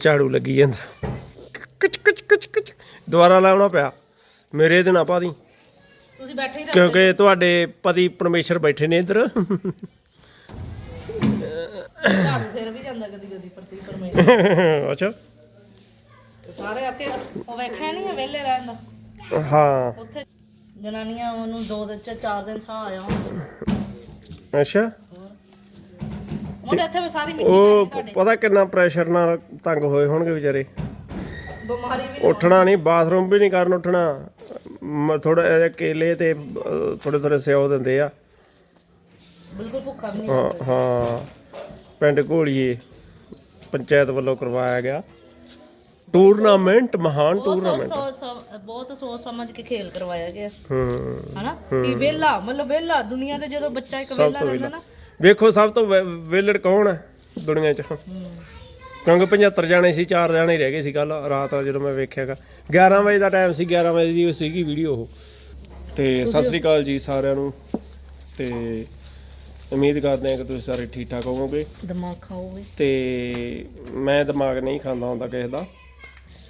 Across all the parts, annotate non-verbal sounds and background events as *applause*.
ਝਾੜੂ ਲੱਗੀ ਜਾਂਦਾ। ਕੁਚ ਕੁਚ ਕੁਚ ਕੁਚ। ਦੁਬਾਰਾ ਲਾਉਣਾ ਪਿਆ। ਮੇਰੇ ਤੇ ਨਾ ਪਾ ਦੀ। ਤੁਸੀਂ ਬੈਠੇ ਹੀ ਰਹੋ। ਕਿਉਂਕਿ ਤੁਹਾਡੇ ਪਤੀ ਪਰਮੇਸ਼ਰ ਬੈਠੇ ਨੇ ਇੱਧਰ। ਝਾੜੂ ਫਿਰ ਵੀ ਜਾਂਦਾ ਕਦੀ ਕਦੀ ਪ੍ਰਤੀ ਪਰਮੇਸ਼ਰ। ਅੱਛਾ। ਤੇ ਸਾਰੇ ਆਪੇ ਉਹ ਵੇਖਿਆ ਨਹੀਂ ਵਿਹਲੇ ਰਹਿਣ ਦਾ? ਹਾਂ। ਉੱਥੇ ਜਨਾਨੀਆਂ ਉਹਨੂੰ ਦੋ ਦਿਨ ਚ ਚਾਰ ਦਿਨ ਸਾਹ ਆਇਆ। ਹੁੰਦਾ ਅੱਛਾ। ਮੁੰਡੇ ਇੱਥੇ ਵੀ ਸਾਰੀ ਮਿੱਟੀ ਉਹ ਪੈ ਗਈ ਪਤਾ ਕਿੰਨਾ ਪ੍ਰੈਸ਼ਰ ਨਾਲ ਤੰਗ ਹੋਏ ਹੋਣਗੇ ਵਿਚਾਰੇ। ਤੁਹਾਡੇ ਬਿਮਾਰੀ ਵੀ ਉੱਠਣਾ ਨਹੀਂ ਬਾਥਰੂਮ ਵੀ ਨਹੀਂ ਕਰਨ ਉੱਠਣਾ। ਥੋੜਾ ਜਿਹਾ ਕੇਲੇ ਤੇ ਥੋੜੇ ਥੋੜੇ ਸਿਓ ਦਿੰਦੇ ਆ। ਬਿਲਕੁਲ ਭੁੱਖਾ ਵੀ ਨਹੀਂ ਹਾਂ ਹਾਂ। ਪਿੰਡ ਘੋਲੀਏ ਪੰਚਾਇਤ ਵੱਲੋਂ ਕਰਵਾਇਆ ਗਿਆ। ਟੂਰਨਾਮੈਂਟ ਮਹਾਨ ਟੂਰਨਾਮੈਂਟ ਸਮ- ਬਹੁਤ ਸੋਚ ਸਮਝ ਕੇ ਖੇਲ ਕਰਵਾਇਆ ਗਿਆ। ਹੂੰ ਹਨਾ? ਕਿ ਵੇਲਾ ਮਤਲਬ ਵੇਲਾ ਦੁਨੀਆ ਤੇ ਜਦੋਂ ਬੱਚਾ ਇੱਕ ਵੇਲਾ ਰਹਿੰਦਾ ਨਾ ਵੇਖੋ ਸਭ ਤੋਂ ਵੇ- ਵੇਲੜ ਕੌਣ ਹੈ ਦੁਨੀਆ 'ਚ? ਕਿਉਂਕਿ 75 ਜਾਣੇ ਸੀ ਚਾਰ ਜਾਣੇ ਹੀ ਰਹਿ ਗਏ ਸੀ ਕੱਲ ਰਾਤ ਜਦੋਂ ਮੈਂ ਵੇਖਿਆਗਾ। 11 ਵਜੇ ਦਾ ਟਾਈਮ ਸੀ 11 ਵਜੇ ਦੀ ਸੀਗੀ ਵੀਡੀਓ ਉਹ। ਤੇ ਸਤਿ ਸ੍ਰੀ ਅਕਾਲ ਜੀ ਸਾਰਿਆਂ ਨੂੰ। ਤੇ ਉਮੀਦ ਕਰਦੇ ਹਾਂ ਕਿ ਤੁਸੀਂ ਸਾਰੇ ਠੀਕ ਠਾਕ ਹੋਵੋਗੇ। ਦਿਮਾਗ ਖਾਓਗੇ। ਤੇ ਮੈਂ ਦਿਮਾਗ ਨਹੀਂ ਖਾਂਦਾ ਹੁੰਦਾ ਕਿਸੇ ਦਾ।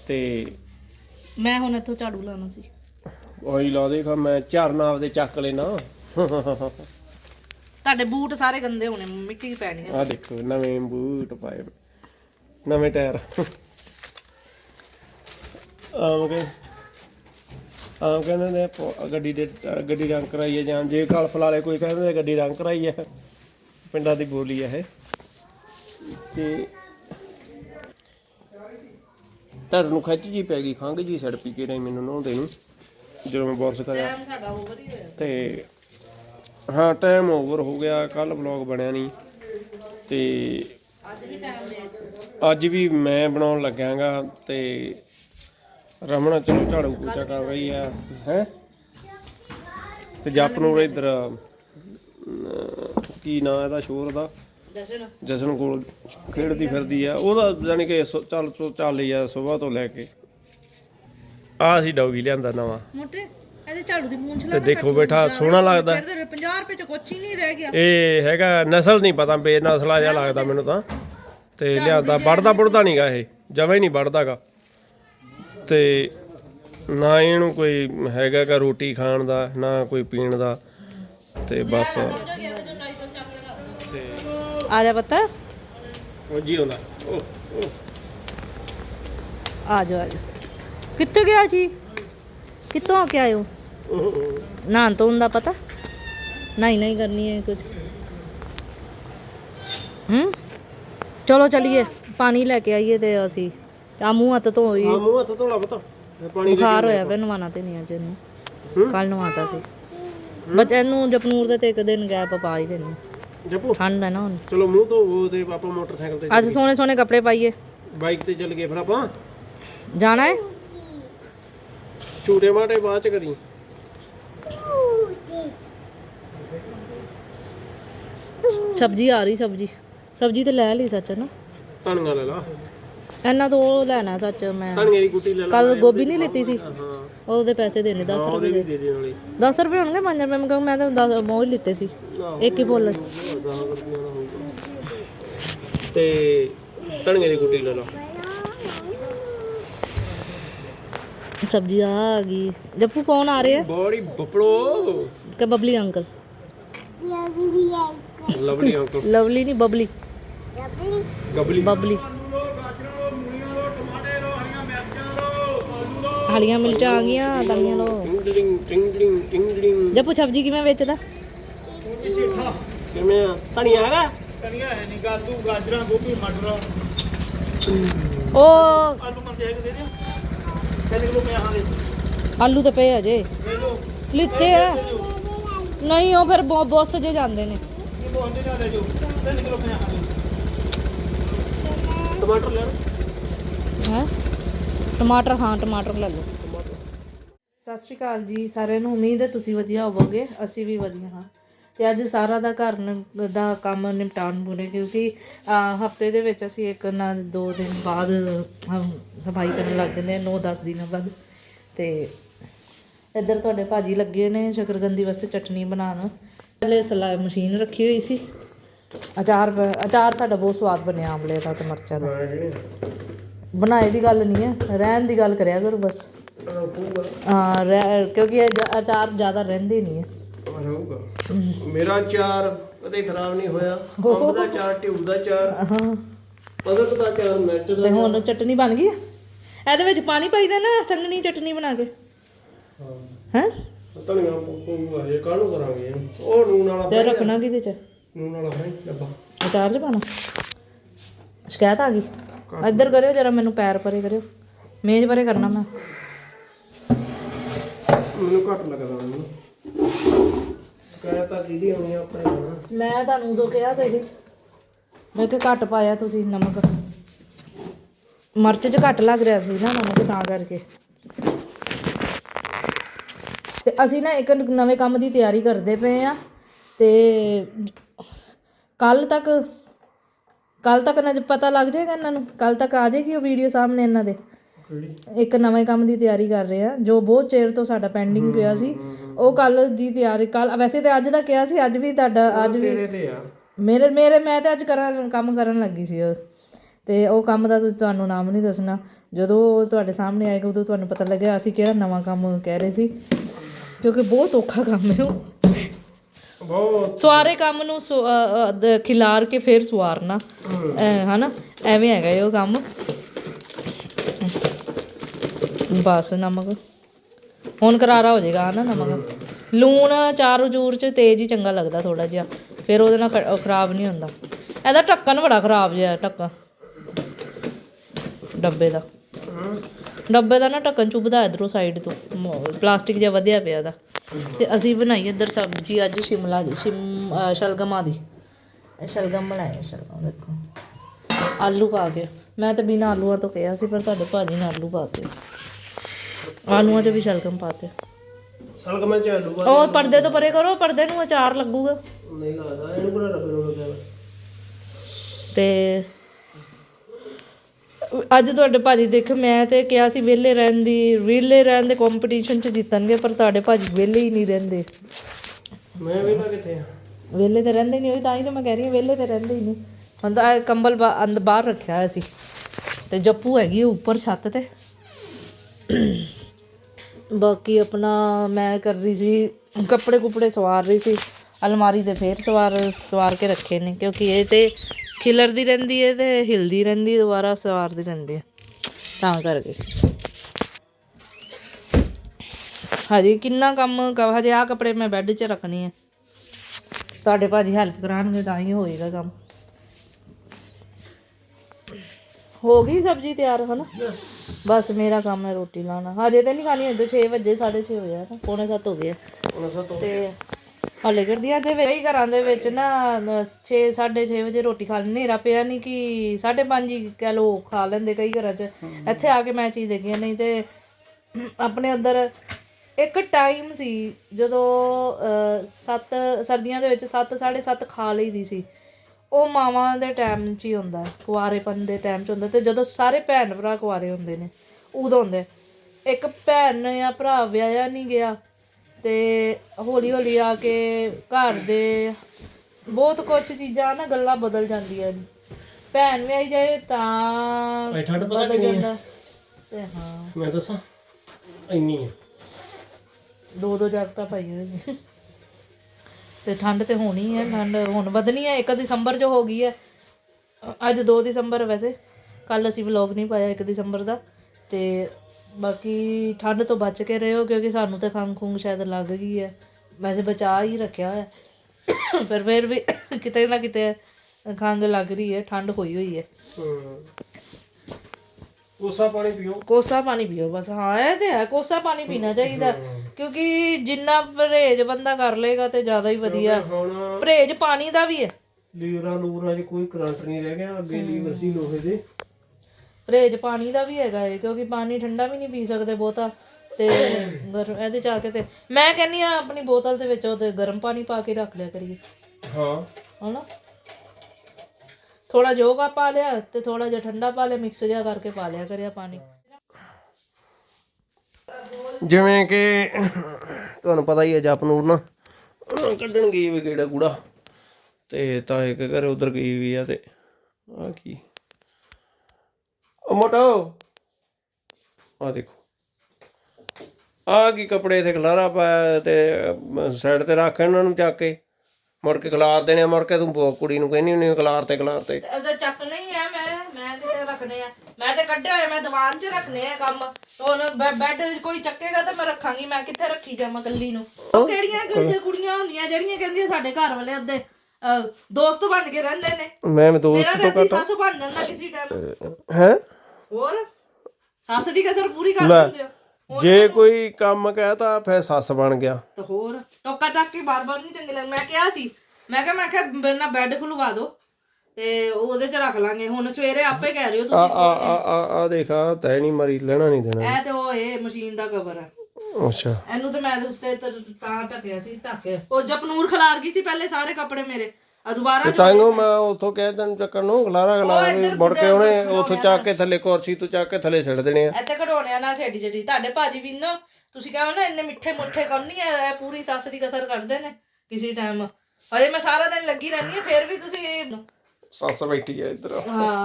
ਤੇ ਮੈਂ ਹੁਣ ਇੱਥੋਂ ਝਾੜੂ ਲਾਉਣਾ ਸੀ। ਉਹੀ ਲਾ ਦੇਖਾ ਮੈਂ ਝਰਨਾ ਆਪਦੇ ਚੱਕ ਲੈਣਾ। ਤੁਹਾਡੇ ਬੂਟ ਸਾਰੇ ਗੰਦੇ ਹੋਣੇ ਮਿੱਟੀ ਪੈਣੀ ਆ। ਆ ਦੇਖੋ ਨਵੇਂ ਬੂਟ ਪਾਏ ਨਵੇਂ ਟਾਇਰ। ਆਮ ਕੇ ਆਮ ਕਹਿੰਦੇ ਨੇ ਪ- ਗੱਡੀ ਦੇ ਗੱਡੀ ਰੰਗ ਕਰਾਈ ਹੈ ਜਾਂ ਜੇ ਕਲਫ ਲਾ ਲੇ ਕੋਈ ਕਹਿੰਦੇ ਨੇ ਗੱਡੀ ਰੰਗ ਕਰਾਈ ਹੈ ਪਿੰਡਾਂ ਦੀ ਬੋਲੀ ਹੈ ਇਹ। ਤੇ ਟਰ ਨੂੰ ਖੱਚ ਜੀ ਪੈ ਗਈ ਖੰਘ ਜੀ ਸੜ ਪੀ ਕੇ ਰਹੀ ਮੈਨੂੰ ਨਹਾਉਂਦੇ ਨੂੰ। ਜਦੋਂ ਮੈਂ ਬੋਰਸ ਕਰਿਆ। ਸਾਡਾ ਤੇ ਹਾਂ ਟਾਈਮ ਓਵਰ ਹੋ ਗਿਆ ਕੱਲ ਵਲੌਗ ਬਣਿਆ ਨਹੀਂ ਤੇ ਅੱਜ ਵੀ ਮੈਂ ਬਣਾਉਣ ਲੱਗਾਗਾ ਤੇ ਰਮਣਾ ਚਲੋ ਝਾੜੂ ਪੂਚਾ ਕਰ ਰਹੀ ਆ ਹੈ? ਤੇ ਜੱਪ ਨੂੰ ਇੱਧਰ ਕੀ ਨਾਂ ਇਹਦਾ ਸ਼ੋਰ ਦਾ? ਜਸ਼ਨ। ਜਸ਼ਨ ਕੋਲ ਖੇਡਦੀ ਫਿਰਦੀ ਆ। ਉਹਦਾ ਜਾਨੀ ਕਿ ਚੱਲ ਚੱਲ ਹੀ ਆ ਸਵੇਰ ਤੋਂ ਲੈ ਕੇ। ਆ ਸੀ ਡੌਗੀ ਲਿਆਂਦਾ ਨਵਾਂ। ਮੋਟੇ? ਇਹਦੇ ਝਾੜੂ ਦੀ ਪੂੰਛ ਲਾ ਤੇ ਦੇਖੋ ਬੇਟਾ ਸੋਹਣਾ ਲੱਗਦਾ। ਫਿਰ ਤੇ 50 ਰੁਪਏ ਚ ਕੁਛ ਹੀ ਨਹੀਂ ਰਹਿ ਗਿਆ। ਇਹ ਹੈਗਾ ਨਸਲ ਨਹੀਂ ਪਤਾ ਬੇਨਸਲਾ ਜਿਹਾ ਲੱਗਦਾ ਮੈਨੂੰ ਤਾਂ। ਤੇ ਲਿਆਂਦਾ ਵੜਦਾ ਬੁੜਦਾ ਨਹੀਂਗਾ ਇਹ ਜਮਾ ਹੀ ਨਹੀਂ ਵੜਦਾਗਾ ਤੇ ਨਾ ਇਹਨੂੰ ਕੋਈ ਹੈਗਾ ਗਾ ਰੋਟੀ ਖਾਣ ਦਾ ਨਾ ਕੋਈ ਪੀਣ ਦਾ ਤੇ ਬਸ। ਤੇ ਆ ਜਾ ਪਤਾ। ਉਹ ਜੀ ਹੁੰਦਾ ਉਹ ਉਹ ਆ ਜਾ ਆ ਜਾ। ਕਿੱਥੇ ਗਿਆ ਜੀ? ਕਿੱਥੋਂ ਆ ਕੇ ਆਇਓ ਨਾ ਤੋਂ ਹੁੰਦਾ ਪਤਾ? ਨਹੀਂ ਨਹੀਂ ਕਰਨੀ ਹੈ ਕੁਝ ਹੂੰ? ਚਲੋ ਚਲੀਏ ਪਾਣੀ ਲੈ ਕੇ ਆਈਏ ਤੇ ਅਸੀਂ। ਆ ਮੂੰਹ ਹੱਥ ਧੋਈ ਆ ਮੂੰਹ ਹੱਥ ਧੋਲਾ ਪਤਾ। ਪਾਣੀ ਬੁਖਾਰ ਹੋਇਆ ਪਿਆ ਨਵਾਣਾ ਤੇ ਨਹੀਂ ਅੱਜ ਇਹਨੂੰ। ਕੱਲ ਨਵਾਤਾ ਸੀ। ਬੱਚੇ ਨੂੰ ਜਪਨੂਰ ਦੇ ਤੇ ਇੱਕ ਦਿਨ ਗੈਪ ਪਾ ਹੀ ਦੇਣੀ। ਜਪੂ? ਠੰਡ ਹੈ ਨਾ ਹੁਣ। ਚਲੋ ਮੂੰਹ ਧੋਵੋ ਤੇ ਆਪਾਂ ਮੋਟਰਸਾਈਕਲ ਤੇ ਅੱਜ ਸੋਹਣੇ ਸੋਹਣੇ ਕੱਪੜੇ ਪਾਈਏ। ਬਾਈਕ ਤੇ ਚੱਲ ਗਏ ਫਿਰ ਆਪਾਂ। ਜਾਣਾ ਹੈ? ਝੂਟੇ ਮਾਟੇ ਬਾਅਦ ਚ ਕਰੀ। ਸਬਜ਼ੀ ਆ ਰਹੀ ਸਬਜ਼ੀ। ਸਬਜ਼ੀ ਤੇ ਲੈ ਲਈ ਸੱਚ ਨਾ। ਧਨੀਆ ਲੈ ਲਾ। ਇਹਨਾਂ ਤੋਂ ਉਹ ਲੈਣਾ ਸੱਚ ਮੈਂ। ਧਨੀਏ ਦੀ ਗੁੱਟੀ ਲੈ ਲਾ। ਕੱਲ ਗੋਭੀ ਨਹੀਂ ਲਿੱਤੀ ਸੀ। ਹਾਂ। ਉਹਦੇ ਪੈਸੇ ਦੇਣੇ 10 ਉਹਦੇ ਰੁਪਏ ਦੇ। ਦੇ ਨਾਲੇ 10 ਰੁਪਏ ਹੋਣਗੇ 5 ਰੁਪਏ ਮੈਂ ਕਹਾਂ ਮੈਂ ਤਾਂ 10 ਮੋਹ ਲਿੱਤੇ ਸੀ। ਇੱਕ ਹੀ ਫੁੱਲ। ਤੇ ਧਨੀਏ ਦੀ ਗੁੱਟੀ ਲੈ ਲਾ। ਸਬਜ਼ੀ ਆ ਗਈ। ਜੱਪੂ ਕੌਣ ਆ ਰਹੇ? ਬੜੀ ਬਪੜੋ ਕਿ Babli uncle. Lovely uncle Lovely ਨਹੀਂ ਬਬਲੀ। ਗਬਲੀ। ਬਬਲੀ। ਹਰੀਆਂ ਮਿਰਚਾਂ ਆ ਗਈਆਂ ਤਲੀਆਂ ਲੋ ਟਿੰਗਲਿੰਗ ਟਿੰਗਲਿੰਗ ਟਿੰਗਲਿੰਗ। ਜੱਪੂ ਸਬਜ਼ੀ ਕਿਵੇਂ ਵੇਚਦਾ? ਕਿਵੇਂ ਆ? ਧਨੀਆ ਹੈਗਾ? ਧਨੀਆ ਹੈ ਨਹੀਂ ਗਾਜੂ ਗਾਜਰਾਂ ਗੋਭੀ ਮਟਰ। ਉਹ ਆਲੂ ਮੰਗੇ ਹੈ ਕਿ ਦੇ ਦਿਓ। 3 ਕਿਲੋ ਪਿਆ ਹਾਂ ਦੇ। ਆਲੂ ਤੇ ਪਏ ਅਜੇ। ਦੇ ਲਓ ਲਿੱਤੇ ਆ। ਨਹੀਂ ਉਹ ਫਿਰ ਬੋ- ਬੁੱਸ ਜੇ ਜਾਂਦੇ ਨੇ। ਇਹ ਪਹੁੰਚੇ ਨਾ ਲੈ ਜਾਓ 3 ਕਿਲੋ ਪਿਆ ਹਾਂ? ਦੇ ਟਮਾਟਰ ਲੈ। ਹੈ ਟਮਾਟਰ ਹਾਂ ਟਮਾਟਰ ਲੈ ਲਓ। ਸਤਿ ਸ਼੍ਰੀ ਅਕਾਲ ਜੀ ਸਾਰਿਆਂ ਨੂੰ ਉਮੀਦ ਹੈ ਤੁਸੀਂ ਵਧੀਆ ਹੋਵੋਗੇ ਅਸੀਂ ਵੀ ਵਧੀਆ ਹਾਂ। ਤੇ ਅੱਜ ਸਾਰਾ ਦਾ ਘਰ ਨ- ਦਾ ਕੰਮ ਨਿਪਟਾਉਣ ਪੂਰੇ ਕਿਉਂਕਿ ਹਫ਼ਤੇ ਦੇ ਵਿੱਚ ਅਸੀਂ ਇੱਕ ਨਾ ਦੋ ਦਿਨ ਬਾਅਦ ਅਮ, ਸਫ਼ਾਈ ਕਰਨ ਲੱਗ ਜਾਂਦੇ ਹਾਂ 9-10 ਦਿਨਾਂ ਬਾਅਦ। ਤੇ ਇੱਧਰ ਤੁਹਾਡੇ ਭਾਜੀ ਲੱਗੇ ਨੇ ਸ਼ਕਰਗੰਦੀ ਵਾਸਤੇ ਚਟਨੀ ਬਣਾਉਣ। ਪਹਿਲੇ ਸਲਾ ਮਸ਼ੀਨ ਰੱਖੀ ਹੋਈ ਸੀ। ਅਚਾਰ ਅਚਾਰ ਸਾਡਾ ਬਹੁਤ ਸਵਾਦ ਬਣਿਆ ਆਮਲੇ ਦਾ ਤੇ ਮਿਰਚਾਂ ਦਾ। ਬਣਾਏ ਦੀ ਗੱਲ ਨਹੀਂ ਹੈ ਰਹਿਣ ਦੀ ਗੱਲ ਕਰਿਆ ਕਰੋ ਬਸ। ਹਾਂ ਕਿਉਂਕਿ ਇਹ ਅਚਾਰ ਜ਼ਿਆਦਾ ਰਹਿੰਦੇ ਨਹੀਂ ਹੈ। ਰਹੂਗਾ ਮੇਰਾ ਚਾਰ ਕਦੇ ਖਰਾਬ ਨਹੀਂ ਹੋਇਆ। ਅੰਬ ਦਾ ਚਾਰ ਟਿਊਬ ਦਾ ਚਾਰ ਹਾਂ। ਅਦਰਕ ਦਾ ਚਾਰ ਮਿਰਚ ਦਾ ਤੇ ਹੁਣ ਚਟਨੀ ਬਣ ਗਈ ਇਹਦੇ ਵਿੱਚ ਪਾਣੀ ਪਾਈਦਾ ਨਾ ਸੰਗਣੀ ਚਟਨੀ ਬਣਾ ਕੇ? ਹਾਂ? ਧਨੀਆ ਪਊਗਾ ਇਹ ਕਾਹਨੂੰ ਕਰਾਂਗੇ? ਉਹ ਨੂਨ ਵਾਲਾ ਤੇ ਰੱਖਣਾ ਕਿਹਦੇ ਚ? ਨੂਨ ਵਾਲਾ ਹੈ ਡੱਬਾ। ਅਚਾਰ ਚ ਪਾਣਾ ਸ਼ਿਕਾਇਤ ਆ ਗਈ? ਇੱਧਰ ਕਰਿਓ ਜਰਾ ਮੈਨੂੰ ਪੈਰ ਪਰੇ ਕਰਿਓ। ਮੇਜ਼ ਪਰੇ ਕਰਨਾ ਮੈਂ। ਮੈਨੂੰ ਘੱਟ ਲੱਗਦਾ ਮੈਨੂੰ। ਕਹਿ ਤਾਂ ਕਿਹਦੀ ਆਉਣੀ ਆ ਆਪਣੇ ਨਾਲ। ਮੈਂ ਤੁਹਾਨੂੰ ਉਦੋਂ ਕਿਹਾ ਤੇ ਸੀ। ਮੈਂ ਕਿ ਘੱਟ ਪਾਇਆ ਤੁਸੀਂ ਨਮਕ। ਮਿਰਚ ਚ ਘੱਟ ਲੱਗ ਰਿਹਾ ਸੀ ਨਾ ਨਮਕ ਤਾਂ ਕਰਕੇ। ਤੇ ਅਸੀਂ ਨਾ ਇੱਕ ਨਵੇਂ ਕੰਮ ਦੀ ਤਿਆਰੀ ਕਰਦੇ ਪਏ ਆ ਤੇ ਕੱਲ ਤੱਕ ਕੱਲ ਤੱਕ ਨਾ ਪਤਾ ਲੱਗ ਜਾਏਗਾ ਇਹਨਾਂ ਨੂੰ ਕੱਲ ਤੱਕ ਆ ਜਾਏਗੀ ਉਹ ਵੀਡੀਓ ਸਾਹਮਣੇ ਇਹਨਾਂ ਦੇ। ਇੱਕ ਨਵੇਂ ਕੰਮ ਦੀ ਤਿਆਰੀ ਕਰ ਰਹੇ ਆ ਜੋ ਬਹੁਤ ਚਿਰ ਤੋਂ ਸਾਡਾ ਪੈਂਡਿੰਗ ਪਿਆ ਸੀ। ਉਹ ਕੱਲ ਦੀ ਤਿਆਰੀ ਕੱਲ ਵੈਸੇ ਤੇ ਅੱਜ ਦਾ ਕਿਹਾ ਸੀ ਅੱਜ ਵੀ ਤੁਹਾਡਾ ਅੱਜ ਵੀ ਤੇਰੇ ਤੇ ਆ। ਮੇਰੇ ਮੇਰੇ ਮੈਂ ਤੇ ਅੱਜ ਕਰਨ ਕੰਮ ਕਰਨ ਲੱਗੀ ਸੀ ਉਹ। ਤੇ ਉਹ ਕੰਮ ਦਾ ਤੁਸੀਂ ਤੁਹਾਨੂੰ ਨਾਮ ਨਹੀਂ ਦੱਸਣਾ। ਜਦੋਂ ਤੁਹਾਡੇ ਸਾਹਮਣੇ ਆਏਗਾ ਉਦੋਂ ਤੁਹਾਨੂੰ ਪਤਾ ਲੱਗਿਆ ਅਸੀਂ ਕਿਹੜਾ ਨਵਾਂ ਕੰਮ ਕਹਿ ਰਹੇ ਸੀ। ਕਿਉਂਕਿ ਬਹੁਤ ਔਖਾ ਕੰਮ ਹੈ ਉਹ। ਬਹੁਤ। ਸਵਾਰੇ ਕੰਮ ਨੂੰ ਸੁ- ਅ, ਅ, ਦ- ਖਿਲਾਰ ਕੇ ਫੇਰ ਸਵਾਰਨਾ। ਐ, ਹਨਾ? ਐਵੇਂ ਹੈਗਾ ਇਹ ਉਹ ਕੰਮ। ਬਸ ਨਮਕ। ਹੁਣ ਕਰਾਰਾ ਹੋ ਜਾਏਗਾ ਹਨਾ ਨਮਕ? ਲੂਣ ਚਾਰ ਜੂਰ ਚ ਤੇਜ਼ ਹੀ ਚੰਗਾ ਲੱਗਦਾ ਥੋੜਾ ਜਿਹਾ। ਫਿਰ ਉਹਦੇ ਨਾਲ ਖ- ਖਰਾਬ ਨਹੀਂ ਹੁੰਦਾ। ਇਹਦਾ ਢੱਕਣ ਬੜਾ ਖਰਾਬ ਜਿਹਾ ਢੱਕਣ ਡੱਬੇ ਦਾ। ਡੱਬੇ ਦਾ ਨਾ ਢੱਕਣ ਚੁੱਭਦਾ ਇਧਰੋਂ ਸਾਈਡ ਤੋਂ। ਪਲਾਸਟਿਕ ਜਿਹਾ ਵਧਿਆ ਪਿਆ ਦਾ ਤੇ ਅਸੀਂ ਬਣਾਈ ਇੱਧਰ ਸਬਜ਼ੀ ਅੱਜ ਸ਼ਿਮਲਾ ਦੀ ਸ਼ਿਮ ਸ਼ਲਗਮਾਂ ਦੀ। ਸ਼ਲਗਮ ਬਣਾਏ ਸ਼ਲਗਮ ਦੇਖੋ। ਆਲੂ ਪਾ ਕੇ। ਮੈਂ ਤਾਂ ਬਿਨਾਂ ਆਲੂਆਂ ਤੋਂ ਕਿਹਾ ਸੀ ਪਰ ਤੁਹਾਡੇ ਭਾਜੀ ਨੇ ਆਲੂ ਪਾਤੇ। ਆਲੂਆਂ 'ਚ ਵੀ ਸ਼ਲਗਮ ਪਾਤੇ। ਸਲਗਮਾਂ ਚ ਆਲੂ ਪਾ ਉਹ ਪਰਦੇ ਤੋਂ ਪਰੇ ਕਰੋ ਪਰਦੇ ਨੂੰ ਅਚਾਰ ਲੱਗੂਗਾ। ਨਹੀਂ ਲੱਗਦਾ ਇਹਨੂੰ ਬਣਾ ਲੱਗਿਆ ਤੇ ਅੱਜ ਤੁਹਾਡੇ ਭਾਜੀ ਦੇਖੋ ਮੈਂ ਤੇ ਕਿਹਾ ਸੀ ਵਿਹਲੇ ਰਹਿਣ ਦੀ ਵਿਹਲੇ ਰਹਿਣ ਦੇ ਕੰਪੀਟੀਸ਼ਨ 'ਚ ਜਿੱਤਣਗੇ ਪਰ ਤੁਹਾਡੇ ਭਾਜੀ ਵਿਹਲੇ ਹੀ ਨਹੀਂ ਰਹਿੰਦੇ। ਮੈਂ ਵੀ ਕਿੱਥੇ ਆ। ਵਿਹਲੇ ਤੇ ਰਹਿੰਦੇ ਨਹੀਂ ਹੋਈ ਤਾਂ ਹੀ ਤਾਂ ਮੈਂ ਕਹਿ ਰਹੀ ਹਾਂ ਵਿਹਲੇ ਤੇ ਰਹਿੰਦੇ ਹੀ ਨਹੀਂ। ਹੁਣ ਤਾਂ ਇਹ ਕੰਬਲ ਬਾ- ਅੰਦਰ ਬਾਹਰ ਰੱਖਿਆ ਹੋਇਆ ਸੀ। ਤੇ ਜੱਪੂ ਹੈਗੀ ਉੱਪਰ ਛੱਤ ਤੇ। ਬਾਕੀ ਆਪਣਾ ਮੈਂ ਕਰ ਰਹੀ ਸੀ ਕੱਪੜੇ ਕੁਪੜੇ ਸਵਾਰ ਰਹੀ ਸੀ। ਅਲਮਾਰੀ ਤੇ ਫੇਰ ਸਵਾਰ ਸਵਾਰ ਕੇ ਰੱਖੇ ਨੇ ਕਿਉਂਕਿ ਇਹ ਤੇ ਖਿਲਰਦੀ ਰਹਿੰਦੀ ਹੈ ਤੇ ਹਿਲਦੀ ਰਹਿੰਦੀ ਹੈ ਦੁਬਾਰਾ ਸਵਾਰਦੀ ਰਹਿੰਦੀ ਹੈ। ਤਾਂ ਕਰਕੇ। ਹਜੇ ਕਿੰਨਾ ਕੰਮ ਹਜੇ ਆ ਕੱਪੜੇ ਮੈਂ ਬੈੱਡ 'ਚ ਰੱਖਣੇ ਆ। ਤੁਹਾਡੇ ਭਾਜੀ ਹੈਲਪ ਕਰਾਉਣਗੇ ਤਾਂ ਹੀ ਹੋਏਗਾ ਕੰਮ। ਹੋ ਗਈ ਸਬਜ਼ੀ ਤਿਆਰ ਹਨਾ? ਬਸ ਮੇਰਾ ਕੰਮ ਹੈ ਰੋਟੀ ਲਾਣਾ ਹਜੇ ਤੇ ਨਹੀਂ ਖਾਣੀ ਹਜੇ 6 ਵਜੇ 6:30 ਹੋਏ ਆ। ਨਾ ਪੌਣੇ 7 ਹੋ ਗਏ ਆ। ਉਹਨਾਂ ਸਾ ਤੋਂ ਹਾਲੇ ਕਰਦੀਆਂ ਤੇ ਕਈ ਘਰਾਂ ਦੇ ਵਿੱਚ ਨਾ 6 6:30 ਵਜੇ ਰੋਟੀ ਖਾ ਲੈਂਦੇ ਹਨੇਰਾ ਪਿਆ ਨਹੀਂ ਕਿ 5:30 ਹੀ ਕਹਿ ਲੋ ਖਾ ਲੈਂਦੇ ਕਈ ਘਰਾਂ 'ਚ। ਇੱਥੇ ਆ ਕੇ ਮੈਂ ਚੀਜ਼ ਦੇਖੀ ਨਹੀਂ ਤੇ ਆਪਣੇ ਅੰਦਰ ਇੱਕ ਟਾਈਮ ਸੀ ਜਦੋਂ 7 ਸਰਦੀਆਂ ਦੇ ਵਿੱਚ 7 7:30 ਖਾ ਲਈਦੀ ਸੀ। ਉਹ ਮਾਵਾਂ ਦੇ ਟਾਈਮ 'ਚ ਹੀ ਹੁੰਦਾ ਹੈ, ਕੁਆਰੇਪਨ ਦੇ ਟਾਈਮ 'ਚ ਹੁੰਦਾ ਤੇ ਜਦੋਂ ਸਾਰੇ ਭੈਣ ਭਰਾ ਕੁਆਰੇ ਹੁੰਦੇ ਨੇ ਉਦੋਂ ਹੁੰਦੇ। ਇੱਕ ਭੈਣ ਜਾਂ ਭਰਾ ਵਿਆਹਿਆ ਨਹੀਂ ਗਿਆ ਤੇ ਹੌਲੀ ਹੌਲੀ ਆ ਕੇ ਘਰ ਦੇ ਬਹੁਤ ਕੁਝ ਚੀਜ਼ਾਂ ਨਾ ਗੱਲਾਂ ਬਦਲ ਜਾਂਦੀਆਂ ਨੇ। ਭੈਣ ਵਿਆਹੀ ਜਾਏ ਤਾਂ ਇਹ ਠੰਡ ਪਤਾ ਜਾਂਦਾ। ਤੇ ਹਾਂ। ਮੈਂ ਦੱਸਾਂ ਇੰਨੀ ਆ। ਦੋ ਦੋ ਜੈਕਟਾਂ ਪਾਈਆਂ ਨੇ ਤੇ ਠੰਡ ਤੇ ਹੋਣੀ ਹੈ ਠੰਡ ਹੁਣ ਵਧਣੀ ਹੈ 1 ਦਸੰਬਰ ਜੋ ਹੋ ਗਈ ਹੈ ਅੱਜ 2 ਦਸੰਬਰ ਹੈ ਵੈਸੇ। ਕੱਲ ਅਸੀਂ ਵਲੌਗ ਨਹੀਂ ਪਾਇਆ 1 ਦਸੰਬਰ ਦਾ। ਤੇ ਬਾਕੀ ਠੰਡ ਤੋਂ ਬਚ ਕੇ ਰਹੋ ਕਿਉਂਕਿ ਸਾਨੂੰ ਤਾਂ ਖੰਘ ਖੁੰਘ ਸ਼ਾਇਦ ਲੱਗ ਗਈ ਹੈ। ਵੈਸੇ ਬਚਾ ਹੀ ਰੱਖਿਆ ਹੋਇਆ। ਪਰ ਫਿਰ ਵੀ ਕਿਤੇ ਨਾ ਕਿਤੇ ਖੰਘ ਲੱਗ ਰਹੀ ਹੈ ਠੰਡ ਹੋਈ ਹੋਈ ਹੈ। ਕੋਸਾ ਪਾਣੀ ਪੀਓ। ਕੋਸਾ ਪਾਣੀ ਪੀਓ ਬਸ ਹਾਂ ਇਹ ਤੇ ਹੈ ਕੋਸਾ ਪਾਣੀ ਪੀਣਾ ਚਾਹੀਦਾ ਕਿਉਂਕਿ ਜਿੰਨਾ ਪਰਹੇਜ ਬੰਦਾ ਕਰ ਲੇਗਾ ਤੇ ਜ਼ਿਆਦਾ ਹੀ ਵਧੀਆ। ਪਰਹੇਜ ਪਾਣੀ ਦਾ ਵੀ ਹੈ। ਲੀਵਰਾਂ ਲੂਵਰਾਂ 'ਚ ਕੋਈ ਕਰੰਟ ਨਹੀਂ ਰਹਿ ਗਿਆ ਅੱਗੇ ਲੀਵਰ ਸੀ ਲੋਹੇ ਦੇ। ਪਰਹੇਜ ਪਾਣੀ ਦਾ ਵੀ ਹੈਗਾ ਹੈ ਕਿਉਂਕਿ ਪਾਣੀ ਠੰਡਾ ਵੀ ਨਹੀਂ ਪੀ ਸਕਦੇ ਬਹੁਤਾ ਤੇ *coughs* ਗਰਮ ਇਹਦੇ ਚ ਆ ਕੇ ਤੇ ਮੈਂ ਕਹਿੰਨੀ ਆ ਆਪਣੀ ਬੋਤਲ ਦੇ ਵਿੱਚ ਉਹਦੇ ਗਰਮ ਪਾਣੀ ਪਾ ਕੇ ਰੱਖ ਲਿਆ ਕਰੀਏ। ਹਾਂ। ਹਨਾ? ਥੋੜਾ ਜੋਗਾ ਪਾ ਲਿਆ ਤੇ ਥੋੜਾ ਜਿਹਾ ਠੰਡਾ ਪਾ ਲਿਆ ਮਿਕਸ ਜਿਹਾ ਕਰਕੇ ਪਾ ਲਿਆ ਕਰਿਆ ਪਾਣੀ। ਜਿਵੇਂ ਕਿ ਤੁਹਾਨੂੰ ਪਤਾ ਹੀ ਹੈ ਜਪਨੂਰ ਨਾ ਕੱਢਣ ਗਈ ਵੀ ਕਿਹੜਾ ਕੂੜਾ ਤੇ ਤਾਂ ਇੱਕ ਘਰ ਉਧਰ ਗਈ ਵੀ ਆ ਤੇ ਆ ਕੀ? ਉਹ ਮੋਟੋ। ਆ ਦੇਖੋ। ਆ ਕੀ ਕੱਪੜੇ ਇਥੇ ਖਲਾਰਾ ਪਾਇਆ ਤੇ ਸਾਈਡ ਤੇ ਰੱਖ ਇਹਨਾਂ ਨੂੰ ਚੱਕ ਕੇ। ਮੁੜ ਕੇ ਖਲਾਰ ਦੇਣੇ ਮੁੜ ਕੇ ਤੂੰ ਭੋ- ਕੁੜੀ ਨੂੰ ਕਹਿੰਦੀ ਹੁੰਦੀ ਖਲਾਰ ਤੇ ਖਲਾਰ ਤੇ। ਤੇ ਅਗਰ ਚੱਕ ਨਹੀਂ ਆ ਮੈਂ ਮੈਂ ਕਿਤੇ ਰੱਖਣੇ ਆ। ਮੈਂ ਤੇ ਕੱਢੇ ਹੋਏ ਮੈਂ ਦੀਵਾਨ 'ਚ ਰੱਖਣੇ ਆ ਕੰਮ। ਹੁਣ ਬੈ- ਬੈੱਡ 'ਚ ਕੋਈ ਚੱਕੇਗਾ ਤਾਂ ਮੈਂ ਰੱਖਾਂਗੀ ਮੈਂ ਕਿੱਥੇ ਰੱਖੀ ਜਾਵਾਂ ਕੱਲੀ ਨੂੰ? ਉਹ ਕਿਹੜੀਆਂ ਕਿਹੜੀਆਂ ਕੁੜੀਆਂ ਹੁੰਦੀਆਂ ਜਿਹੜੀਆਂ ਕਹਿੰਦੀਆਂ ਸਾਡੇ ਘਰ ਵਾਲੇ ਅੱਧੇ ਦੋਸਤ ਬਣ ਕੇ ਰਹਿੰਦੇ ਨੇ? ਮੈਂ ਦੋਸਤ ਮੇਰਾ ਤੋਂ ਤਾਂ ਸੱਸ ਬਣ ਜਾਂਦਾ ਕਿਸੇ ਟਾਈਮ ਹੈ? ਹੋਰ? ਸੱਸ ਦੀ ਕਸਰ ਪੂਰੀ ਕਰ ਦਿੰਦੇ ਹੋ ਜੇ ਕੋਈ ਕੰਮ ਕਹਤਾ ਫਿਰ ਸੱਸ ਬਣ ਗਿਆ। ਤੇ ਹੋਰ ਟੋਕਾ ਟੱਕ ਕੇ ਬਾਰ-ਬਾਰ ਨਹੀਂ ਚੰਗੇ ਲੱਗ ਮੈਂ ਕਿਹਾ ਸੀ ਮੈਂ ਕਿਹਾ ਮੈਂ ਕਿਹਾ ਮੇਰੇ ਨਾਲ ਬੈੱਡ ਖੁਲਵਾ ਦਿਓ ਤੇ ਉਹਦੇ 'ਚ ਰੱਖ ਲਾਂਗੇ। ਹੁਣ ਸਵੇਰੇ ਆਪੇ ਕਹਿ ਰਹੇ ਹੋ ਆ ਤੁਸੀਂ ਆ ਆ ਆ ਆ ਦੇਖ ਆ ਤੈ ਨਹੀਂ ਮਰੀ ਲੈਣਾ ਨਹੀਂ ਦੇਣਾ। ਇਹ ਤੇ ਉਹ ਇਹ ਮਸ਼ੀਨ ਦਾ ਕਵਰ ਹੈ ਅੱਛਾ। ਇਹਨੂੰ ਤੇ ਮੈਂ ਦੇ ਉੱਤੇ ਤ- ਤਾਂ ਢੱਕਿਆ ਸੀ ਢੱਕ ਉਹ ਜਪਨੂਰ ਖਲਾਰ ਗਈ ਸੀ ਪਹਿਲੇ ਸਾਰੇ ਕੱਪੜੇ ਮੇਰੇ। ਆ ਦੁਬਾਰਾ ਤਾਂਗੋ ਮੈਂ ਉਥੋਂ ਕਹਿ ਤੈਨੂੰ ਚੱਕਣ ਨੂੰ ਗਲਾਰਾ ਗਲਾਰਾ ਮੁੜ ਕੇ ਉਹਨੇ ਉਥੋਂ ਚੱਕ ਕੇ ਥੱਲੇ ਕੁਰਸੀ ਤੋਂ ਚੱਕ ਕੇ ਥੱਲੇ ਛੱਡ ਦੇਣੇ ਆ। ਇੱਥੇ ਘੜੋਣਿਆਂ ਨਾਲ ਖੇਡੀ ਜੱਡੀ ਤੁਹਾਡੇ ਭਾਜੀ ਵੀ ਨਾ ਤੁਸੀਂ ਕਹੋ ਨਾ ਇੰਨੇ ਮਿੱਠੇ ਮੁੱਠੇ ਕਰਨੀ ਇਹ ਪੂਰੀ ਸੱਸ ਦੀ ਕਸਰ ਕੱਢਦੇ ਨੇ ਕਿਸੇ ਟਾਈਮ ਹਜੇ ਮੈਂ ਸਾਰਾ ਦਿਨ ਲੱਗੀ ਰਹਿੰਦੀ ਆ ਫੇਰ ਵੀ ਤੁਸੀਂ ਸੱਸ ਬੈਠੀ ਆ ਇੱਧਰ।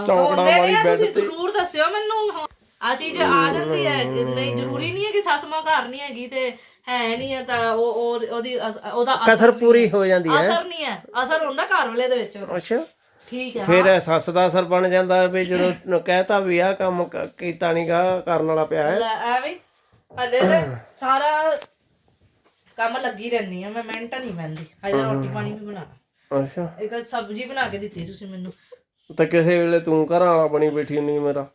ਚੌਂਕੜਾ ਵਾਲੀ ਬੈੱਡ ਤੇ। ਜ਼ਰੂਰ ਦੱਸਿਓ ਮੈਨੂੰ। ਆ ਚੀਜ਼ ਆ ਜਾਂਦੀ ਹੈ ਨਹੀਂ ਜ਼ਰੂਰੀ ਨਹੀਂ ਹੈ ਕਿ ਸੱਸ ਮਾਂ ਘਰ ਨਹੀਂ ਹੈਗੀ ਤੇ ਹੈ ਨਹੀਂ ਹੈ ਤਾਂ ਉਹ ਉਹ- ਉਹਦੀ ਅਸ- ਉਹਦਾ ਕਸਰ ਪੂਰੀ ਹੋ। ਜਾਂਦੀ ਹੈ। ਅਸਰ ਨਹੀਂ ਹੈ। ਅਸਰ ਹੁੰਦਾ ਘਰ ਵਾਲੇ ਦੇ ਵਿੱਚ। ਅੱਛਾ। ਠੀਕ ਹੈ। ਫਿਰ ਸੱਸ ਦਾ ਅਸਰ ਬਣ ਜਾਂਦਾ ਵੀ ਜਦੋਂ ਕਹਿਤਾ ਵੀ ਆ ਕੰਮ ਕ- ਕੀਤਾ ਨਹੀਂਗਾ ਕਰਨ ਵਾਲਾ ਪਿਆ ਹੈ। ਲੈ ਐਵੇਂ ਹੀ। ਹਲੇ ਤੇ ਸਾਰਾ ਕੰਮ ਲੱਗੀ ਰਹਿੰਦੀ ਆ। ਮੈਂ ਮਿੰਟ ਨਹੀਂ ਪੈਂਦੀ ਹਜੇ ਰੋਟੀ ਪਾਣੀ ਵੀ ਬਣਾਣਾ ਅੱਛਾ। ਇੱਕ ਸਬਜ਼ੀ ਬਣਾ ਕੇ ਦਿੱਤੀ ਤੁਸੀਂ ਮੈਨੂੰ। ਤਾਂ ਕਿਸੇ ਵੇਲੇ ਤੂੰ ਘਰਾਂ ਵਾਲਾ ਬਣੀ ਬੈਠੀ ਨਹੀਂ ਮੇਰਾ।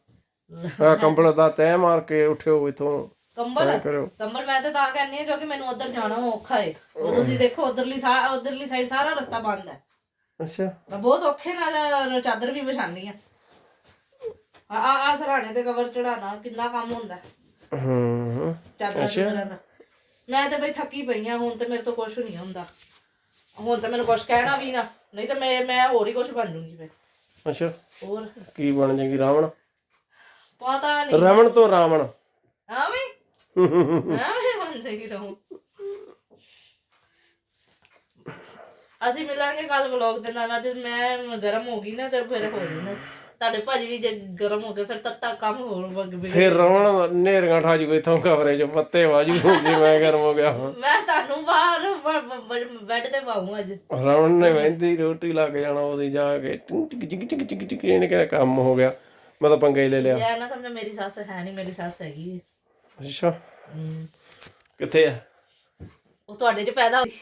ਆ ਕੰਬਲ ਦਾ ਤੈ ਮਾਰ ਕੇ ਉਠਿਓ ਇਥੋਂ। ਕੰਬਲ? ਕਰੋ। ਕੰਬਲ ਮੈਂ ਤਾਂ ਤਾਂ ਕਹਿੰਦੀ ਆ ਕਿਉਂਕਿ ਮੈਨੂੰ ਉਧਰ ਜਾਣਾ ਔਖਾ ਏ। ਉਹ ਤੁਸੀਂ ਦੇਖੋ ਉਧਰਲੀ ਉਧਰਲੀ ਸਾਈਡ ਸਾਰਾ ਰਸਤਾ ਬੰਦ ਹੈ। ਅੱਛਾ। ਮੈਂ ਬਹੁਤ ਔਖੇ ਨਾਲ ਚਾਦਰ ਵੀ ਵਿਛਾਣੀ ਆ। ਆ ਆ ਸਰਾਣੇ ਤੇ ਕਵਰ ਚੜਾਣਾ ਕਿੰਨਾ ਕੰਮ ਹੁੰਦਾ ਹੂੰ। ਚਾਦਰਾਂ ਦਾ। ਮੈਂ ਤਾਂ ਬਈ ਥੱਕੀ ਪਈ ਆ ਹੁਣ ਤੇ ਮੇਰੇ ਤੋਂ ਕੁਝ ਨਹੀਂ ਹੁੰਦਾ। ਹੁਣ ਤਾਂ ਮੈਨੂੰ ਕੁਝ ਕਹਿਣਾ ਵੀ ਨਾ ਨਹੀਂ ਤਾਂ ਮੈਂ ਮੈਂ ਹੋਰ ਹੀ ਕੁਝ ਬਣ ਜੂੰਗੀ ਫਿਰ। ਅੱਛਾ। ਹੋਰ? ਕੀ ਬਣ ਜਾਏਗੀ ਰਾਵਣ? ਪਤਾ ਨਹੀਂ। ਰਮਣ ਤੋਂ ਰਾਵਣ। ਆਵੇਂ ਬਣ ਜਾਏਗੀ ਰਹੂੰ ਅਸੀਂ ਮਿਲਾਂਗੇ ਕੱਲ ਵਲੌਗ ਦੇ ਨਾਲ ਅੱਜ ਮੈਂ ਗਰਮ ਹੋ ਗਈ ਨਾ ਤੇ ਫਿਰ ਹੋ ਜਾਣਾ ਤੁਹਾਡੇ ਭਾਜੀ ਵੀ ਜੇ ਗਰਮ ਹੋ ਗਏ ਫਿਰ ਤੱਤਾ ਕੰਮ ਹੋਰ ਵਗ ਵਿਗੜ ਫਿਰ ਰਮਣ ਨੇਰੀਆਂ ਠਾ ਜੂ ਇਥੋਂ ਕਮਰੇ ਚ ਪੱਤੇ ਵਾਜੂ ਜੇ ਮੈਂ ਗਰਮ ਹੋ ਗਿਆ ਹੁਣ ਮੈਂ ਤੁਹਾਨੂੰ ਬਾਹਰ ਬੈੱਡ ਤੇ ਪਾਉਂ ਅੱਜ। ਰਮਣ ਨੇ ਮਹਿੰਦੀ ਰੋਟੀ ਲਾ ਕੇ ਜਾਣਾ ਉਹਦੀ ਜਾ ਕੇ ਟਿਕ ਟਿਕ ਟਿਕ ਟਿਕ ਟਿਕ ਇਹਨੇ ਕਿਹਾ ਕੰਮ ਹੋ ਗਿਆ ਮੈਂ ਤਾਂ ਪੰਗਾ ਹੀ ਲੈ ਲਿਆ। ਯਾਰ ਨਾ ਸਮਝ ਮੇਰੀ ਸੱਸ ਹੈ ਨਹੀਂ ਮੇਰੀ ਸੱਸ ਹੈਗੀ ਹੈ। ਅੱਛਾ। ਹਮ, ਕਿੱਥੇ ਆ? ਉਹ ਤੁਹਾਡੇ ਚ ਪੈਦਾ ਹੋਈ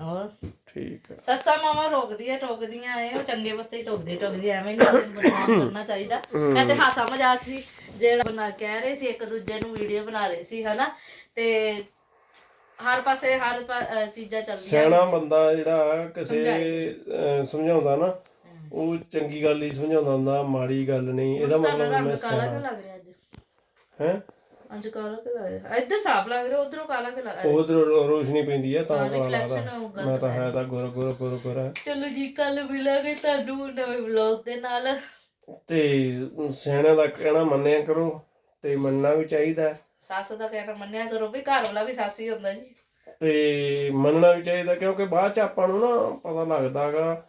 ਹੋਰ? ਠੀਕ ਹੈ ਸੱਸਾਂ ਮਾਵਾਂ ਰੋਕਦੀਆਂ ਟੋਕਦੀਆਂ ਐ ਉਹ ਚੰਗੇ ਵਾਸਤੇ ਹੀ ਟੋਕਦੀ ਟੋਕਦੀ ਐਵੇਂ ਨਹੀਂ ਕਿਸੇ ਨੂੰ ਬਦਨਾਮ ਕਰਨਾ ਚਾਹੀਦਾ। ਮੈਂ ਤੇ ਹਾਸਾ ਮਜ਼ਾਕ ਸੀ ਜਿਹੜਾ ਬਣਾ ਕਹਿ ਰਹੇ ਸੀ ਇੱਕ ਦੂਜੇ ਨੂੰ ਵੀਡੀਓ ਬਣਾ ਰਹੇ ਸੀ ਹਨਾ? ਤੇ ਹਰ ਪਾਸੇ ਹਰ ਪਾ- ਅਹ ਚੀਜ਼ਾਂ ਚੱਲਦੀਆਂ ਸਿਆਣਾ ਬੰਦਾ ਜਿਹੜਾ ਕਿਸੇ ਅਹ, ਸਮਝਾਉਂਦਾ ਨਾ ਉਹ ਚੰਗੀ ਗੱਲ ਹੀ ਸਮਝਾਉਂਦਾ ਹੁੰਦਾ ਮਾੜੀ ਗੱਲ ਨਹੀਂ ਇਹਦਾ ਮਤਲਬ ਮੈਂ ਕਾਲਾ ਕਿਉਂ ਲੱਗ ਰਿਹਾ ਅੱਜ? ਹੈ? ਅੱਜ ਕਾਲਾ ਰਿਹਾ ਇੱਧਰ ਸਾਫ਼ ਲੱਗ ਰਿਹਾ ਉਧਰੋਂ ਕਾਲਾ ਕਿਉਂ ਲੱਗ ਰਿਹਾ ਉਧਰ ਰੋਸ਼ਨੀ ਪੈਂਦੀ ਹੈ ਤਾਂ ਕਾਲਾ ਲੱਗਦਾ। ਮੈਂ ਤਾਂ ਹੈ ਤਾਂ ਗੁਰ ਗੁਰ ਗੁਰ ਗੁਰ। ਹੈ ਚਲੋ ਜੀ ਕੱਲ ਮਿਲਾਂਗੇ ਤੁਹਾਨੂੰ ਨਵੇਂ ਵਲੌਗ ਦੇ ਨਾਲ। ਤੇ ਸਿਆਣਿਆਂ ਦਾ ਕਹਿਣਾ ਮੰਨਿਆ ਕਰੋ ਤੇ ਮੰਨਣਾ ਵੀ ਚਾਹੀਦਾ। ਹੈ ਸੱਸ ਦਾ ਕਹਿਣਾ ਮੰਨਿਆ ਕਰੋ ਵੀ ਘਰ ਵਾਲਾ ਵੀ ਸੱਸ ਹੀ ਹੁੰਦਾ ਜੀ। ਤੇ ਮੰਨਣਾ ਵੀ ਚਾਹੀਦਾ ਕਿਉਂਕਿ ਬਾਅਦ ਚ ਆਪਾਂ ਨੂੰ ਨਾ ਪਤਾ ਲੱਗਦਾਗਾ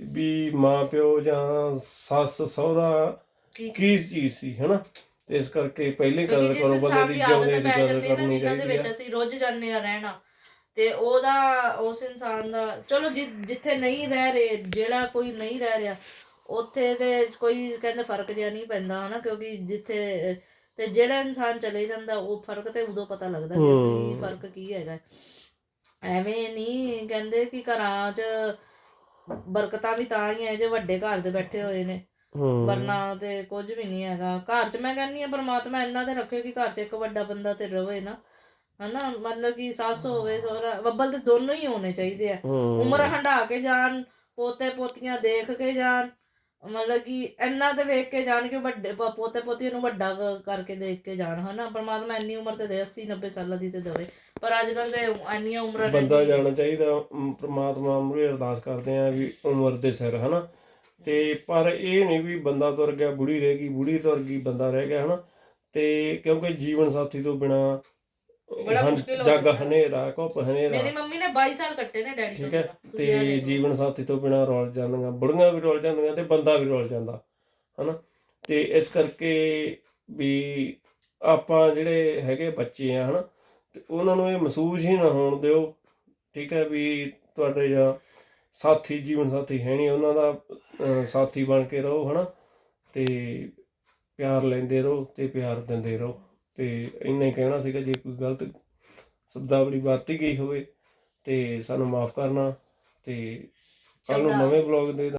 ਵੀ ਮਾਂ ਪਿਓ ਜਾਂ ਸੱਸ ਸਹੁਰਾ ਕੀ ਚੀਜ਼ ਸੀ ਹਨਾ? ਤੇ ਇਸ ਕਰਕੇ ਪਹਿਲੇ ਕਦਰ ਕਰੋ ਬੰਦੇ ਦੀ ਦੀ ਜਿਉਂਦੇ ਦੀ ਕਦਰ ਕਰਨੀ ਦੇ ਚਾਹੀਦੀ ਵਿੱਚ ਹੈ ਅਸੀਂ ਰੁੱਝ ਜਾਂਦੇ ਆ ਰਹਿਣਾ। ਤੇ ਉਹਦਾ ਉਸ ਇਨਸਾਨ ਦਾ ਚਲੋ ਜਿੱਥੇ ਨਹੀਂ ਰਹਿ ਰਹੇ ਜਿਹੜਾ ਕੋਈ ਨਹੀਂ ਰਹਿ ਰਿਹਾ ਉੱਥੇ ਤੇ ਕੋਈ ਕਹਿੰਦੇ ਫ਼ਰਕ ਜਿਹਾ ਨਹੀਂ ਪੈਂਦਾ ਹਨਾ ਕਿਉਂਕਿ ਜਿੱਥੇ ਤੇ ਜਿਹੜਾ ਇਨਸਾਨ ਚਲੇ ਜਾਂਦਾ ਉਹ ਫ਼ਰਕ ਤੇ ਉਦੋਂ ਪਤਾ ਲੱਗਦਾ ਕਿ ਅਸਲੀ ਫ਼ਰਕ ਕੀ ਹੈਗਾ। ਐਵੇਂ ਨਹੀਂ ਕਹਿੰਦੇ ਕਿ ਘਰਾਂ 'ਚ ਬਰਕਤਾਂ ਵੀ ਤਾਂ ਹੀ ਹੈ ਜੇ ਵੱਡੇ ਘਰ ਦੇ ਬੈਠੇ ਹੋਏ ਨੇ। ਵਰਨਾ ਤੇ ਕੁਝ ਵੀ ਨਹੀਂ ਹੈਗਾ। ਘਰ 'ਚ ਮੈਂ ਕਹਿੰਨੀ ਆ ਪ੍ਰਮਾਤਮਾ ਇੰਨਾ ਤੇ ਰੱਖੇ ਕਿ ਘਰ 'ਚ ਇੱਕ ਵੱਡਾ ਬੰਦਾ ਤੇ ਰਵੇ ਨਾ। ਹਨਾ ਮਤਲਬ ਕਿ ਸੱਸ ਹੋਵੇ ਸਹੁਰਾ ਵੱਬਲ ਤੇ ਦੋਨੋਂ ਹੀ ਹੋਣੇ ਚਾਹੀਦੇ ਆ। ਉਮਰ ਹੰਢਾ ਕੇ ਜਾਣ ਪੋਤੇ ਪੋਤੀਆਂ ਦੇਖ ਕੇ ਜਾਣ। ਮਤਲਬ ਕਿ ਇੰਨਾ ਤੇ ਵੇਖ ਕੇ ਜਾਣ ਕਿ ਵੱਡੇ ਪੋਤੇ ਪੋਤੀਆਂ ਨੂੰ ਵੱਡਾ ਕਰਕੇ ਦੇਖ ਕੇ ਜਾਣ। ਹਨਾ ਪਰਮਾਤਮਾ ਇੰਨੀ ਉਮਰ ਤੇ ਦੇ 80 90 ਸਾਲਾਂ ਦੀ ਤੇ ਦੇਵੇ। ਪਰ ਅੱਜ ਕੱਲ ਤੇ ਇੰਨੀਆਂ ਉਮਰਾਂ ਬੰਦਾ ਜਾਣਾ ਚਾਹੀਦਾ। ਪ੍ਰਮਾਤਮਾ ਮੂਹਰੇ ਅਰਦਾਸ ਕਰਦੇ ਆ ਵੀ ਉਮਰ ਦੇ ਸਿਰ ਹਨਾ। ਤੇ ਪਰ ਇਹ ਨਹੀਂ ਵੀ ਬੰਦਾ ਤੁਰ ਗਿਆ ਬੁੜੀ ਰਹਿ ਗਈ ਬੁੜੀ ਤੁਰ ਗਈ ਬੰਦਾ ਰਹਿ ਗਿਆ ਹਨਾ? ਤੇ ਕਿਉਂਕਿ ਜੀਵਨ ਸਾਥੀ ਤੋਂ ਬਿਨਾ ਬੜਾ ਮੁਸ਼ਕਿਲ ਹੋ ਜੱਗ। ਹਨੇਰਾ ਕੁੱਪ ਹਨੇਰਾ। ਮੇਰੀ ਮੰਮੀ ਨੇ 22 ਸਾਲ ਕੱਟੇ ਨੇ ਡੈਡੀ ਠੀਕ ਹੈ ਤੇ। ਜੀਵਨ ਸਾਥੀ ਤੋਂ ਬਿਨਾ ਰੁਲ ਜਾਂਦੀਆਂ ਬੁੜੀਆਂ ਵੀ ਰੁਲ ਜਾਂਦੀਆਂ ਤੇ ਬੰਦਾ ਵੀ ਰੁਲ ਜਾਂਦਾ ਹਨਾ? ਤੇ ਇਸ ਕਰਕੇ ਵੀ ਆਪਾਂ ਜਿਹੜੇ ਹੈਗੇ ਬੱਚੇ ਆ ਹਨਾ? ਤੇ ਉਹਨਾਂ ਨੂੰ ਇਹ ਮਹਿਸੂਸ ਹੀ ਨਾ ਹੋਣ ਦਿਓ ਠੀਕ ਹੈ ਵੀ ਤੁਹਾਡੇ ਜਾਂ ਸਾਥੀ ਜੀਵਨ ਸਾਥੀ ਹੈ ਨਹੀਂ ਉਹਨਾਂ ਦਾ ਸਾਥੀ ਬਣ ਕੇ ਰਹੋ ਹਨਾ? ਤੇ ਪਿਆਰ ਲੈਂਦੇ ਰਹੋ ਤੇ ਪਿਆਰ ਦਿੰਦੇ ਰਹੋ। ਤੇ ਇੰਨਾ ਹੀ ਕਹਿਣਾ ਸੀਗਾ ਜੇ ਕੋਈ ਗਲਤ ਸ਼ਬਦਾਵਲੀ ਵਰਤੀ ਗਈ ਹੋਵੇ ਤੇ ਸਾਨੂੰ ਮਾਫ ਕਰਨਾ ਤੇ ਕੱਲ ਨੂੰ ਨਵੇਂ ਬਲੌਗ ਦੇ